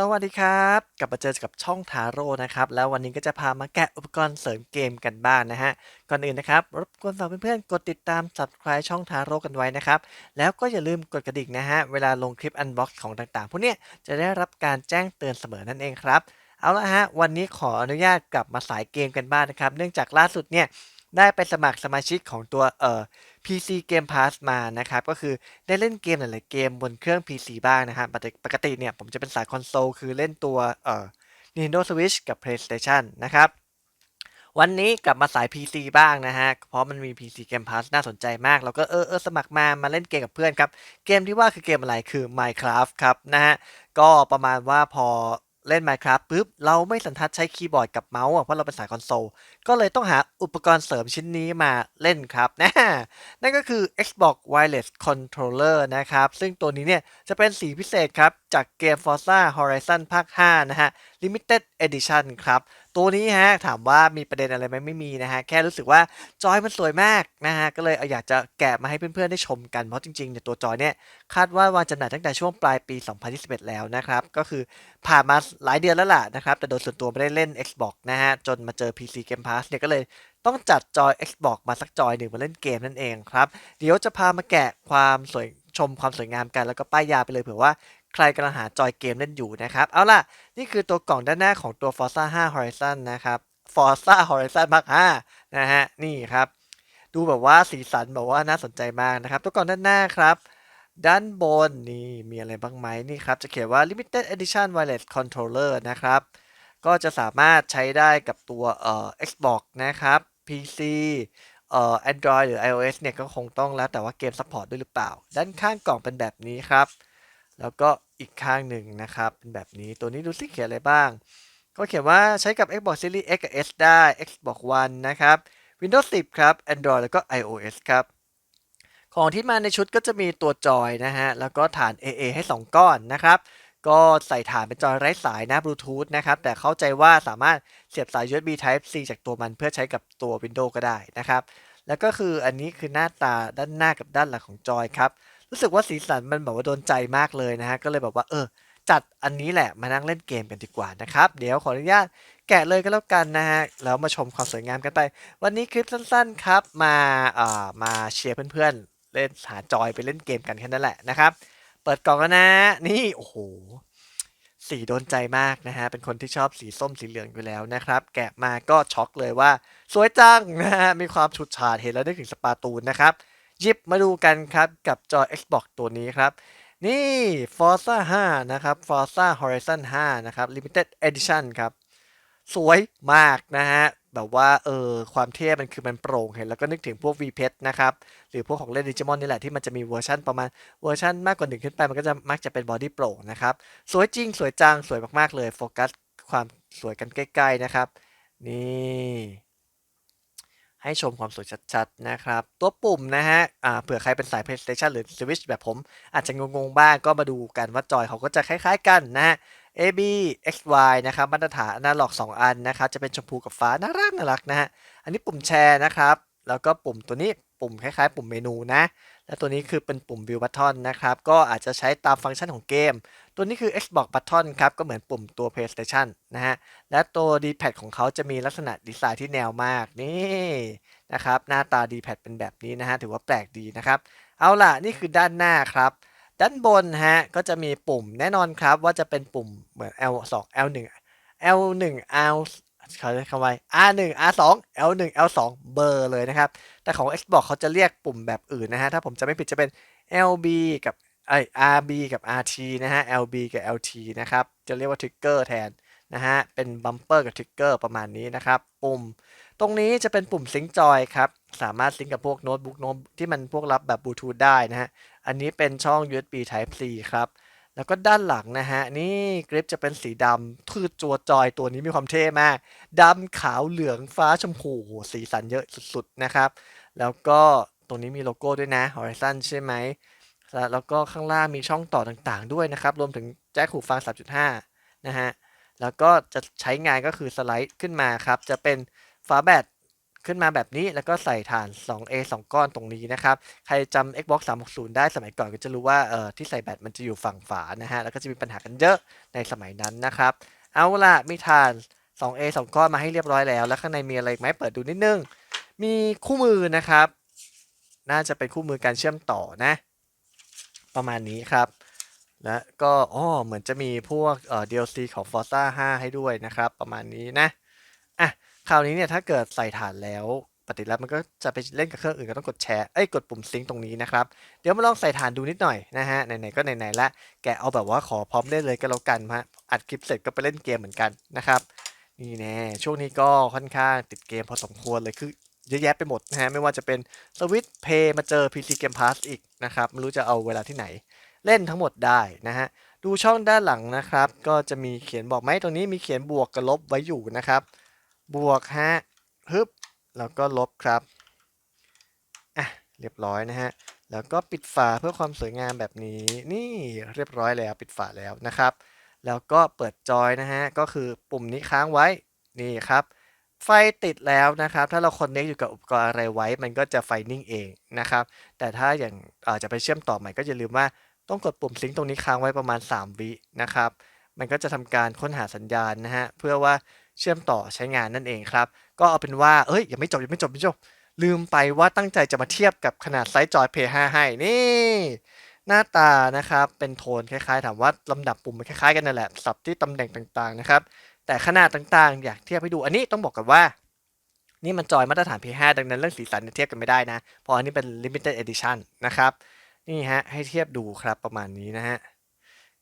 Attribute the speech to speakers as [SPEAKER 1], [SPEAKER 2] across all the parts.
[SPEAKER 1] สวัสดีครับ กลับมาเจอกับช่องทาโร่นะครับ แล้ววันนี้ก็จะพามาแกะอุปกรณ์เสริมเกมกันบ้างนะฮะ ก่อนอื่นนะครับ รบกวนฝากเพื่อนๆ กดติดตาม subscribe ช่องทาโร่กันไว้นะครับ แล้วก็อย่าลืมกดกระดิ่งนะฮะ เวลาลงคลิปอันบ็อกซ์ของต่างๆ พวกเนี้ยจะได้รับการแจ้งเตือนเสมอนั่นเองครับ เอาละฮะ วันนี้ขออนุญาตกลับมาสายเกมกันบ้างนะครับ เนื่องจากล่าสุดเนี่ยได้ไปสมัครสมาชิกของตัวเอ่อ PC Game Pass มานะครับ ก็คือได้เล่นเกมหลายๆเกมบนเครื่อง PC บ้างนะครับปกติปกติเนี่ยผมจะเป็นสายคอนโซล คือเล่นตัวเอ่อ Nintendo Switch กับ PlayStation นะครับวันนี้กลับมาสาย PC บ้างนะฮะ เพราะมันมี PC Game Pass น่าสนใจมาก เราก็เออเออสมัครมา มาเล่นเกมกับเพื่อนครับ เกมที่ว่าคือเกมอะไรคือ Minecraft ครับนะฮะ ก็ประมาณว่าพอ เล่น Minecraft ปุ๊บเราไม่สันทัดใช้คีย์บอร์ดกับเมาส์เพราะเราเป็นสายคอนโซล ก็เลยต้องหาอุปกรณ์เสริมชิ้นนี้มาเล่นครับนะนั่นก็คือ Xbox Wireless Controller นะครับ ซึ่งตัวนี้เนี่ยจะเป็นสีพิเศษครับ จากเกม Forza Horizon ภาค 5 นะฮะ Limited Edition ครับ ตัวนี้ฮะถามว่ามีประเด็นอะไรไหมไม่มีนะฮะแค่รู้สึกว่าจอยมันสวยมากนะฮะก็เลยอยากจะแกะมาให้เพื่อนๆได้ชมกันเพราะจริงๆเนี่ยตัวจอยเนี่ยคาดว่าวางจำหน่ายตั้งแต่ช่วงปลายปี 2021 แล้วนะครับก็คือผ่านมาหลายเดือนแล้วล่ะนะครับแต่โดยส่วนตัวไม่ได้เล่น Xbox นะฮะจนมาเจอ PC Game Pass เนี่ยก็เลยต้องจัดจอย Xbox มาสักจอยหนึ่งมาเล่นเกมนั่นเองครับเดี๋ยวจะพามาแกะความสวยชมความสวยงามกันแล้วก็ป้ายยาไปเลยเผื่อว่าใครกำลังหาจอยเกมเล่นอยู่นะครับ เอาล่ะ นี่คือตัวกล่องด้านหน้าของตัว Forza 5 Horizon นะครับ Forza Horizon ภาค5นะฮะ นี่ครับ ดูแบบว่าสีสันแบบว่าน่าสนใจมากนะครับ ตัวกล่องด้านหน้าครับ ด้านบนนี่มีอะไรบ้างไหมนี่ครับ จะเขียนว่า Limited Edition Wireless Controller นะครับ ก็จะสามารถใช้ได้กับตัวเอ่อ Xbox นะครับ PC เอ่อ Android หรือ iOS เนี่ยก็คงต้องแล้วแต่ว่าเกมซัพพอร์ตด้วยหรือเปล่า ด้านข้างกล่องเป็นแบบนี้ครับ แล้วก็ อีกข้างหนึ่งนะครับเป็นแบบนี้ตัวนี้ดูสิเขียนอะไรบ้าง ก็เขียนว่าใช้กับ Xbox Series X กับ S ได้ Xbox One นะครับ Windows 10 ครับ Android แล้วก็ iOS ครับ ของที่มาในชุดก็จะมีตัวจอยนะฮะ แล้วก็ฐาน AA ให้ 2 ก้อนนะครับ ก็ใส่ฐานเป็นจอยไร้สายนะบลูทูธนะครับ แต่เข้าใจว่าสามารถเสียบสาย USB Type C จากตัวมันเพื่อใช้กับตัว Windows ก็ได้นะครับ แล้วก็คืออันนี้คือหน้าตาด้านหน้ากับด้านหลังของจอยครับ รู้สึกว่าสีสันมันแบบว่าโดนใจมากเลยนะฮะ ก็เลยแบบว่าเออ จัดอันนี้แหละมานั่งเล่นเกมกันดีกว่านะครับ เดี๋ยวขออนุญาตแกะเลยก็แล้วกันนะฮะ แล้วมาชมความสวยงามกันไป วันนี้คลิปสั้นๆครับ มาเอ่อมาเชียร์เพื่อนๆ เล่นหาจอยไปเล่นเกมกันแค่นั้นแหละนะครับ เปิดกล่องแล้วนะ นี่โอ้โหสีโดนใจมากนะฮะ เป็นคนที่ชอบสีส้มสีเหลืองอยู่แล้วนะครับ แกะมาก็ช็อกเลยว่า สวยจังนะฮะ มีความฉูดฉาดเห็นแล้วนึกถึงสปาตูนนะครับ หยิบมาดูกันครับกับจอ Xbox ตัวนี้ครับ นี่ Forza 5 นะครับ Forza Horizon 5 นะครับ Limited Edition ครับ สวยมากนะฮะ แบบว่าเออความเท่มันคือมันโปร่งเห็นแล้วก็นึกถึงพวก v p e t นะครับ หรือพวกของเล่นดิจิมอนนี่แหละที่มันจะมีเวอร์ชันประมาณเวอร์ชันมากกว่าหนึ่งขึ้นไป มันก็จะมักจะเป็นบอดี้โปร่งนะครับ สวยจริงสวยจังสวยมากๆเลยโฟกัสความสวยกันใกล้ๆนะครับ นี่ ให้ชมความสวยชัดๆนะครับ ตัวปุ่มนะฮะเผื่อใครเป็นสาย PlayStation หรือ Switch แบบผม อาจจะงงๆบ้างก็มาดูกันว่าจอยเขาก็จะคล้ายๆกันนะฮะ AB XY นะครับมาตรฐานอนาล็อก 2 อันนะครับจะเป็นชมพูกับฟ้าน่ารักน่ารักนะฮะอันนี้ปุ่มแชร์นะครับ แล้วก็ปุ่มตัวนี้ปุ่มคล้ายๆ ปุ่มเมนูนะ และตัวนี้คือเป็นปุ่ม View Button นะครับ ก็อาจจะใช้ตามฟังก์ชันของเกม ตัวนี้คือ Xbox Button ครับ ก็เหมือนปุ่มตัว PlayStation นะฮะ และตัว D-pad ของเขาจะมีลักษณะดีไซน์ที่แนวมาก นี่นะครับ หน้าตา D-pad เป็นแบบนี้นะฮะ ถือว่าแปลกดีนะครับ เอาล่ะ นี่คือด้านหน้าครับ ด้านบนฮะ ก็จะมีปุ่มแน่นอนครับ ว่าจะเป็นปุ่มเหมือน L2 L1 L1 L เขาเรียกคำว่า R1 R2 L1 L2 เบอร์เลยนะครับ แต่ของ Xbox เขาจะเรียกปุ่มแบบอื่นนะฮะ ถ้าผมจะไม่ผิดจะเป็น LB กับ ไอ RB กับ RT นะฮะ LB กับ LT นะครับ จะเรียกว่าทริกเกอร์แทนนะฮะ เป็นบัมเปอร์กับทริกเกอร์ประมาณนี้นะครับ ปุ่ม ตรงนี้จะเป็นปุ่มซิงค์จอยครับ สามารถซิงค์กับพวกโน้ตบุ๊กโน้ตที่มันพวกรับแบบบลูทูธได้นะฮะ อันนี้เป็นช่อง USB Type C ครับ แล้วก็ด้านหลังนะฮะ นี่กริปจะเป็นสีดำคือตัวจอยตัวนี้มีความเท่มากดำขาวเหลืองฟ้าชมพูสีสันเยอะสุดๆนะครับ แล้วก็ตรงนี้มีโลโก้ด้วยนะ Horizon ใช่ไหม แล้วก็ข้างล่างมีช่องต่อต่างๆ ด้วยนะครับ รวมถึงแจ็คหูฟัง 3.5 นะฮะ แล้วก็จะใช้งานก็คือสไลด์ขึ้นมาครับ จะเป็นฝาแบตขึ้นมาแบบนี้แล้วก็ใส่ฐาน 2A 2 ก้อนตรงนี้นะครับ ใครจำ Xbox 360 ได้สมัยก่อนก็จะรู้ว่าเอ่อที่ใส่แบตมันจะอยู่ฝั่งฝานะฮะ แล้วก็จะมีปัญหากันเยอะในสมัยนั้นนะครับ เอาล่ะมีฐาน 2A 2 ก้อนมาให้เรียบร้อยแล้ว แล้วข้างในมีอะไรไหมเปิดดูนิดนึง มีคู่มือนะครับ น่าจะเป็นคู่มือการเชื่อมต่อนะ ประมาณนี้ครับและก็อ๋อเหมือนจะมีพวกเอ่อ DLC ของ Forza 5 ให้ด้วยนะครับ ประมาณนี้นะอะคราวนี้เนี่ยถ้าเกิดใส่ฐานแล้วปฏิแล้วมันก็จะไปเล่นกับเครื่องอื่นก็ต้องกดแชร์ เอ้ย กดปุ่มซิงค์ตรงนี้นะครับ เดี๋ยวมาลองใส่ฐานดูนิดหน่อยนะฮะ ไหนๆ ก็ไหนๆ ละ แกเอาแบบว่าขอพร้อมเล่นเลยก็แล้วกันฮะ อัดคลิปเสร็จก็ไปเล่นเกมเหมือนกันนะครับ นี่แน่ช่วงนี้ก็ค่อนข้างติดเกมพอสมควรเลย คือ เยอะแยะไปหมดนะฮะไม่ว่าจะเป็นสวิตเพย์มาเจอ PC Game Pass อีกนะครับไม่รู้จะเอาเวลาที่ไหน เล่นทั้งหมดได้นะฮะดูช่องด้านหลังนะครับ ก็จะมีเขียนบอกไหมตรงนี้มีเขียนบวกกับลบไว้อยู่นะครับ บวกฮะฮึบแล้วก็ลบครับอะเรียบร้อยนะฮะแล้วก็ปิดฝาเพื่อความสวยงามแบบนี้นี่เรียบร้อยแล้วปิดฝาแล้วนะครับ แล้วก็เปิดจอยนะฮะก็คือปุ่มนี้ค้างไว้นี่ครับ ไฟติดแล้วนะครับ ถ้าเราคอนเน c t อยู่กับอุปกรณ์อะไรไว้ มันก็จะไฟนิ่งเองนะครับ แต่ถ้าอย่างอาจจะไปเชื่อมต่อใหม่ก็อย่าลืมว่าต้องกดปุ่มซิงค์ตรงนี้ค้างไว้ประมาณ 3 วินะครับ มันก็จะทำการค้นหาสัญญาณนะฮะ เพื่อว่าเชื่อมต่อใช้งานนั่นเองครับ ก็เอาเป็นว่า เอ้ย ยังไม่จบ ยังไม่จบยังไม่จบ ลืมไปว่าตั้งใจจะมาเทียบกับขนาดไซส์จอย Play 5 ให้ นี่ หน้าตานะครับ เป็นโทนคล้ายๆ ถามว่าลำดับปุ่มมันคล้ายๆกันนั่นแหละ สับที่ตำแหน่งต่างๆนะครับ แต่ขนาดต่างๆ อยากเทียบให้ดูอันนี้ต้องบอกกันว่า นี่มันจอยมาตรฐาน P5 ดังนั้นเรื่องสีสันเทียบกันไม่ได้นะ เพราะอันนี้เป็น limited edition นะครับ นี่ฮะ ให้เทียบดูครับประมาณนี้นะฮะ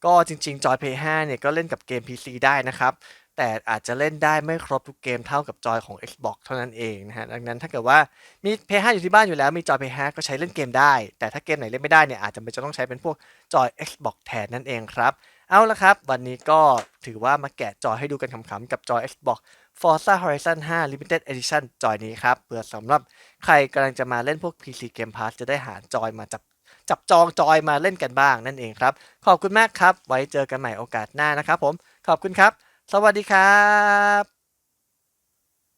[SPEAKER 1] ก็จริงๆ จอย P5 เนี่ยก็เล่นกับเกม PC ได้นะครับ แต่อาจจะเล่นได้ไม่ครบทุกเกมเท่ากับจอยของ Xbox เท่านั้นเองนะฮะ ดังนั้นถ้าเกิดว่ามี P5 อยู่ที่บ้านอยู่แล้วมีจอย P5 ก็ใช้เล่นเกมได้ แต่ถ้าเกมไหนเล่นไม่ได้เนี่ยอาจจะเป็นจะต้องใช้เป็นพวกจอย Xbox แทนนั่นเองครับ เอาละครับ วันนี้ก็ถือว่ามาแกะจอยให้ดูกันขำๆกับจอย Xbox Forza Horizon 5 Limited Edition จอยนี้ครับเพื่อสำหรับใครกำลังจะมาเล่นพวก PC Game Pass จะได้หาจอยมาจับจับจองจอยมาเล่นกันบ้างนั่นเองครับ ขอบคุณมากครับ ไว้เจอกันใหม่โอกาสหน้านะครับผม ขอบคุณครับ สวัสดีครับ